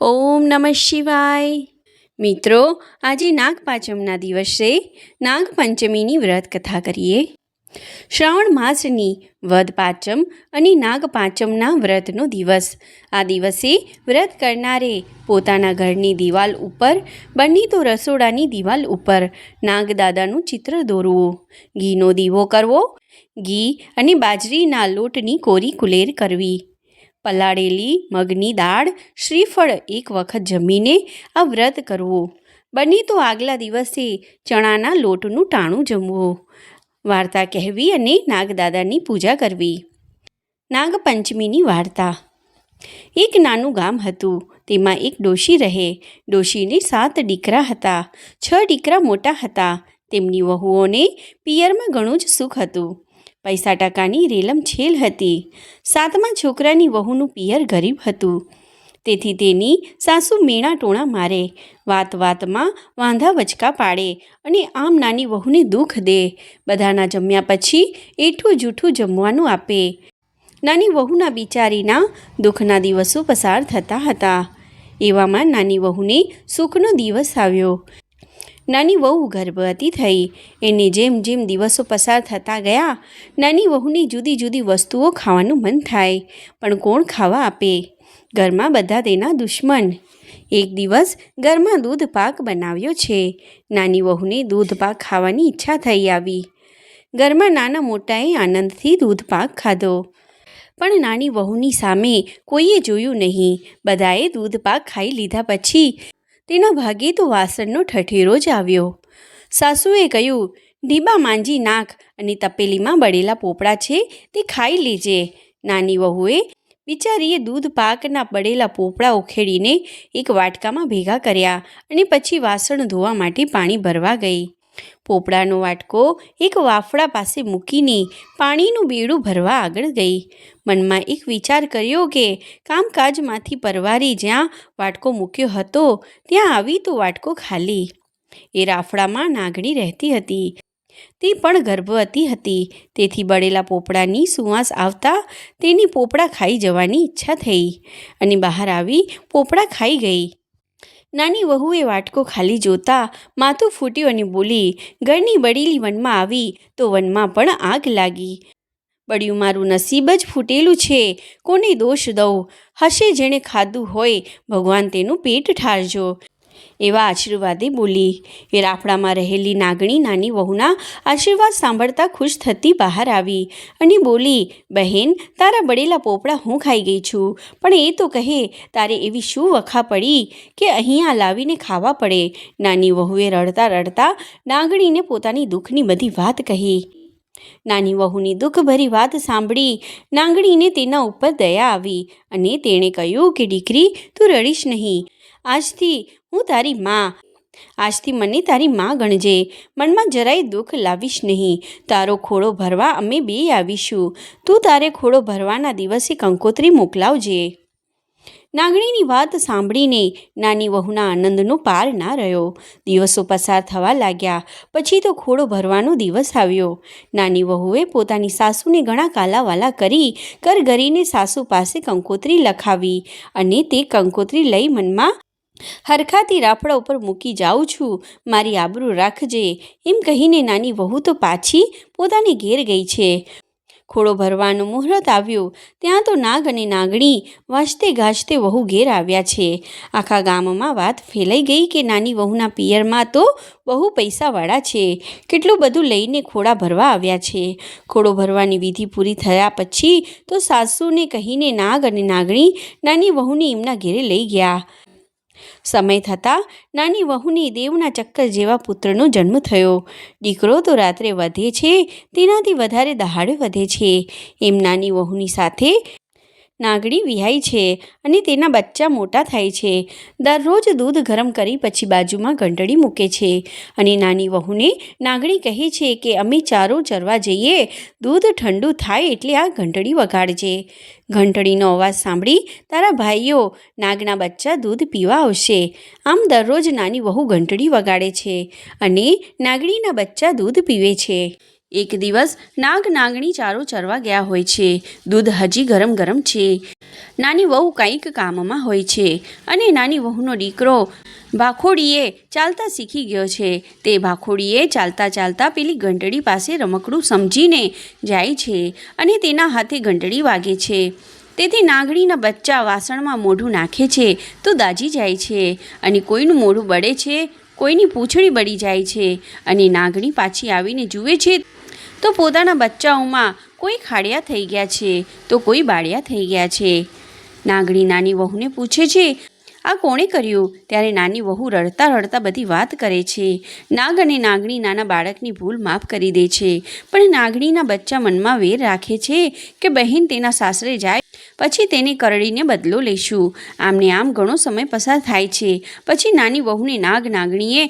ઓમ નમઃ શિવાય. મિત્રો, આજે નાગપાંચમના દિવસે નાગપંચમીની વ્રત કથા કરીએ. શ્રાવણ માસની વદ પાંચમ અને નાગપાંચમના વ્રતનો દિવસ. આ દિવસે વ્રત કરનારે પોતાના ઘરની દિવાલ ઉપર બની તો રસોડાની દિવાલ ઉપર નાગદાદાનું ચિત્ર દોરવું. ઘીનો દીવો કરવો, ઘી અને બાજરીના લોટની કોરી કુલેર કરવી. પલાળેલી મગની દાળ શ્રીફળ એક વખત જમીને આ વ્રત કરવું. બને તો આગલા દિવસે ચણાના લોટનું ટાણું જમવું. વાર્તા કહેવી અને નાગદાદાની પૂજા કરવી. નાગપંચમીની વાર્તા. એક નાનું ગામ હતું, તેમાં એક ડોશી રહે. ડોશીને સાત દીકરા હતા. છ દીકરા મોટા હતા. તેમની વહુઓને પિયરમાં ઘણું જ સુખ હતું. પૈસા ટકાની રેલમ છેલ હતી. સાતમા છોકરાની વહુનું પિયર ગરીબ હતું. તેથી તેની સાસુ મેણા ટોણા મારે. વાત વાતમાં વાંધા વચકા પાડે અને આમ નાની વહુને દુઃખ દે. બધાના જમ્યા પછી એઠું જૂઠું જમવાનું આપે. નાની વહુના બિચારીના દુઃખના દિવસો પસાર થતા હતા. એવામાં નાની વહુને સુખનો દિવસ આવ્યો. નાની વહુ ગર્ભવતી થઈ. એને જેમ જેમ દિવસો પસાર થતા ગયા, નાની વહુની જુદી જુદી વસ્તુઓ ખાવાનું મન થાય, પણ કોણ ખાવા આપે? ઘરમાં બધા તેના દુશ્મન. એક દિવસ ઘરમાં દૂધ પાક બનાવ્યો છે. નાની વહુને દૂધ પાક ખાવાની ઈચ્છા થઈ આવી. ઘરમાં નાના મોટાએ આનંદથી દૂધ પાક ખાધો. પણ નાની વહુની સામે કોઈએ જોયું નહીં. બધાએ દૂધ પાક ખાઈ લીધા પછી તેના ભાગે તો વાસણનો ઠઠેરો જ આવ્યો. સાસુએ કહ્યું, ઢીબા માંજી નાખ અને તપેલીમાં બળેલા પોપડા છે તે ખાઈ લેજે. નાની વહુએ બિચારીએ દૂધ પાકના બળેલા પોપડા ઉખેડીને એક વાટકામાં ભેગા કર્યા અને પછી વાસણ ધોવા માટે પાણી ભરવા ગઈ. પોપડાનો વાટકો એક વાફડા પાસે મૂકીને પાણીનું બેડું ભરવા આગળ ગઈ. મનમાં એક વિચાર કર્યો કે કામકાજમાંથી પરવારી જ્યાં વાટકો મૂક્યો હતો, ત્યાં આવી તો વાટકો ખાલી. એ રાફડામાં નાગણી રહેતી હતી. તે પણ ગર્ભવતી હતી. તેથી બળેલા પોપડાની સુવાસ આવતા તેની પોપડા ખાઈ જવાની ઈચ્છા થઈ અને બહાર આવી પોપડા ખાઈ ગઈ. નાની વહુએ વાટકો ખાલી જોતા માથું ફૂટ્યું અને બોલી, ઘરની બળેલી વનમાં આવી તો વનમાં પણ આગ લાગી. બળ્યું મારું નસીબ જ ફૂટેલું છે. કોને દોષ દઉં? હશે જેણે ખાધું હોય ભગવાન તેનું પેટ ઠારજો. એવા આશીર્વાદે બોલી. એ રાફડામાં રહેલી નાગણી નાની વહુના આશીર્વાદ સાંભળતા ખુશ થતી બહાર આવી અને બોલી, બહેન, તારા બળેલા પોપડા હું ખાઈ ગઈ છું. પણ એ તો કહે, તારે એવી શું વખા પડી કે અહીંયા લાવીને ખાવા પડે. નાની વહુએ રડતા રડતા નાગણીને પોતાની દુઃખની બધી વાત કહી. નાની વહુની દુઃખભરી વાત સાંભળી નાંગણીને તેના ઉપર દયા આવી અને તેણે કહ્યું કે, દીકરી, તું રડીશ નહીં. આજથી હું તારી માં. આજથી મને તારી માં ગણજે. મનમાં જરાય દુઃખ લાવીશ નહીં. તારો ખોળો ભરવા અમે બે આવીશું. તું તારે ખોળો ભરવાના દિવસે કંકોત્રી મોકલાવજે. નાગણીની વાત સાંભળીને નાની વહુના આનંદનો પાર ના રહ્યો. દિવસો પસાર થવા લાગ્યા. પછી તો ખોળો ભરવાનો દિવસ આવ્યો. નાની વહુએ પોતાની સાસુને ઘણા કાલાવાલા કરી કર ગરીને સાસુ પાસે કંકોત્રી લખાવી અને તે કંકોત્રી લઈ મનમાં હરખાથી રાફડા ઉપર મૂકી જાઉં છું. મારી આબરૂ રાખજે. એમ કહીને નાની વહુ તો પાછી પોતાની ઘેર ગઈ છે. ખોળો ભરવાનું મુહૂર્ત આવ્યું. ત્યાં તો નાગ અને નાગણી વાંચતે ગાજતે વહુ ઘેર આવ્યા છે. આખા ગામમાં વાત ફેલાઈ ગઈ કે નાની વહુના પિયરમાં તો બહુ પૈસાવાળા છે. કેટલું બધું લઈને ખોળા ભરવા આવ્યા છે. ખોળો ભરવાની વિધિ પૂરી થયા પછી તો સાસુને કહીને નાગ અને નાગણી નાની વહુને એમના ઘેરે લઈ ગયા. સમય થતાં નાની વહુની દેવના ચક્કર જેવા પુત્રનો જન્મ થયો. દીકરો તો રાત્રે વધે છે, તેનાથી વધારે દહાડે વધે છે. એમ નાની વહુની સાથે નાગડી વિહાય છે અને તેના બચ્ચા મોટા થાય છે. દરરોજ દૂધ ગરમ કરી પછી બાજુમાં ઘંટડી મૂકે છે અને નાની વહુને નાગડી કહે છે કે, અમે ચારો ચરવા જઈએ. દૂધ ઠંડુ થાય એટલે આ ઘંટડી વગાડજે. ઘંટડીનો અવાજ સાંભળી, તારા ભાઈઓ, નાગના બચ્ચા દૂધ પીવા આવશે. આમ દરરોજ નાની વહુ ઘંટડી વગાડે છે અને નાગડીના બચ્ચા દૂધ પીવે છે. એક દિવસ નાગ નાગણી ચારો ચરવા ગયા હોય છે. દૂધ હજી ગરમ ગરમ છે. નાની વહુ કંઈક કામમાં હોય છે અને નાની વહુનો દીકરો ભાખોડીએ ચાલતા શીખી ગયો છે. તે ભાખોડીએ ચાલતા ચાલતા પેલી ઘંટડી પાસે રમકડું સમજીને જાય છે અને તેના હાથે ઘંટડી વાગે છે. તેથી નાગણીના બચ્ચા વાસણમાં મોઢું નાખે છે તો દાજી જાય છે અને કોઈનું મોઢું બળે છે, કોઈની પૂંછડી બળી જાય છે અને નાગણી પાછી આવીને જુએ છે તો પોતાના બચ્ચાઓમાં કોઈ ખાડિયા થઈ ગયા છે, તો કોઈ બાળિયા થઈ ગયા છે. નાગણી નાની વહુને પૂછે છે, આ કોણે કર્યું? ત્યારે નાની વહુ રડતા રડતા બધી વાત કરે છે. નાગ અને નાગણી નાના બાળકની ભૂલ માફ કરી દે છે, પણ નાગણીના બચ્ચા મનમાં વેર રાખે છે કે બહેન તેના સાસરે જાય, પછી તેને કરડીને બદલો લઈશું આમને આમ ઘણો સમય પસાર થાય છે. પછી નાની વહુને નાગ નાગણીએ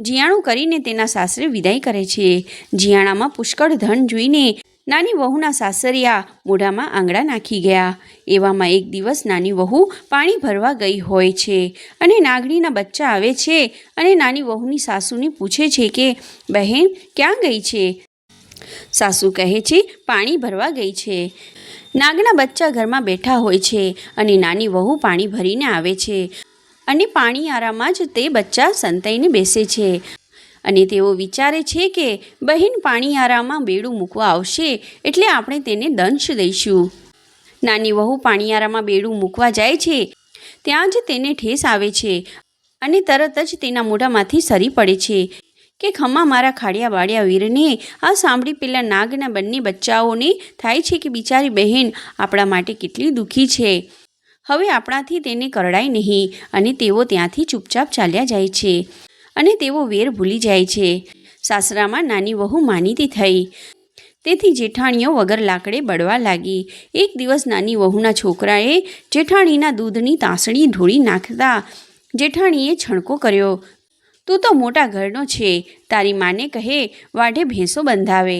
જીયાણું કરીને તેના સાસરે વિદાય કરે છે. જીયાણામાં પુષ્કળ ધન જોઈને નાની વહુના સાસરિયા મોઢામાં આંગળા નાખી ગયા. એવામાં એક દિવસ નાની વહુ પાણી ભરવા ગઈ હોય છે અને નાગણીના બચ્ચા આવે છે અને નાની વહુની સાસુને પૂછે છે કે, બહેન, ક્યાં ગઈ છે? સાસુ કહે છે, પાણી ભરવા ગઈ છે. નાગના બચ્ચા ઘરમાં બેઠા હોય છે અને નાની વહુ પાણી ભરીને આવે છે. અને પાણી આરામાં જ તે બચ્ચા સંતાઈને બેસે છે. અને તેઓ વિચારે છે કે બહેન પાણી આરામાં બેડું મૂકવા આવશે એટલે આપણે તેને દંશ દઈશું. નાની વહુ પાણીયારામાં બેડું મૂકવા જાય છે. ત્યાં જ તેને ઠેસ આવે છે અને તરત જ તેના મોઢામાંથી સરી પડે છે કે ખમા મારા ખાડિયા વાડિયા વીરને આ સાંભળી પેલા નાગના બંને બચ્ચાઓને થાય છે કે બિચારી બહેન આપણા માટે કેટલી દુઃખી છે. હવે આપણાથી તેને કરડાય નહીં અને તેઓ ત્યાંથી ચૂપચાપ ચાલ્યા જાય છે અને તેઓ વેર ભૂલી જાય છે. સાસરામાં નાની વહુ માનીતી થઈ. તેથી જેઠાણીઓ વગર લાકડે બળવા લાગી. એક દિવસ નાની વહુના છોકરાએ જેઠાણીના દૂધની તાસણી ઢોળી નાખતા જેઠાણીએ છણકો કર્યો. તું તો મોટા ઘરનો છે. તારી માને કહે વાઢે ભેંસો બંધાવે.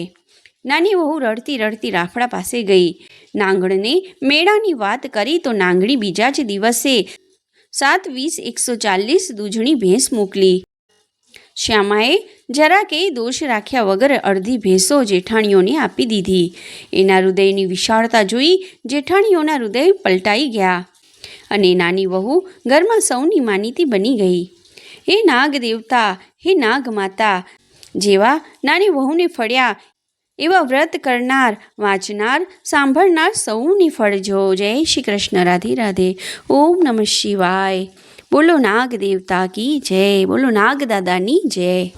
નાની વહુ રડતી રડતી રાફડા પાસે ગઈ. નાંગણને મેળાની વાત કરી તો નાંગણી બીજા જ દિવસે સાત વીસ એકસો ચાલીસ દૂધણી ભેંસ મોકલી. શ્યામાએ જરાકેય દોષ રાખ્યા વગર અડધી ભેંસો જેઠાણીઓને આપી દીધી. એના હૃદયની વિશાળતા જોઈ જેઠાણીઓના હૃદય પલટાઈ ગયા અને નાની વહુ ઘરમાં સૌની માનીતી બની ગઈ. હે નાગ દેવતા, હે નાગ માતા, જેવા નાની વહુને ફળ્યા એવા વ્રત કરનાર, વાંચનાર, સાંભળનાર સૌની ફળજો. જય શ્રી કૃષ્ણ, રાધે રાધે. ઓમ નમઃ શિવાય. બોલો નાગ દેવતા કી જય. બોલો નાગ દાદાની જય.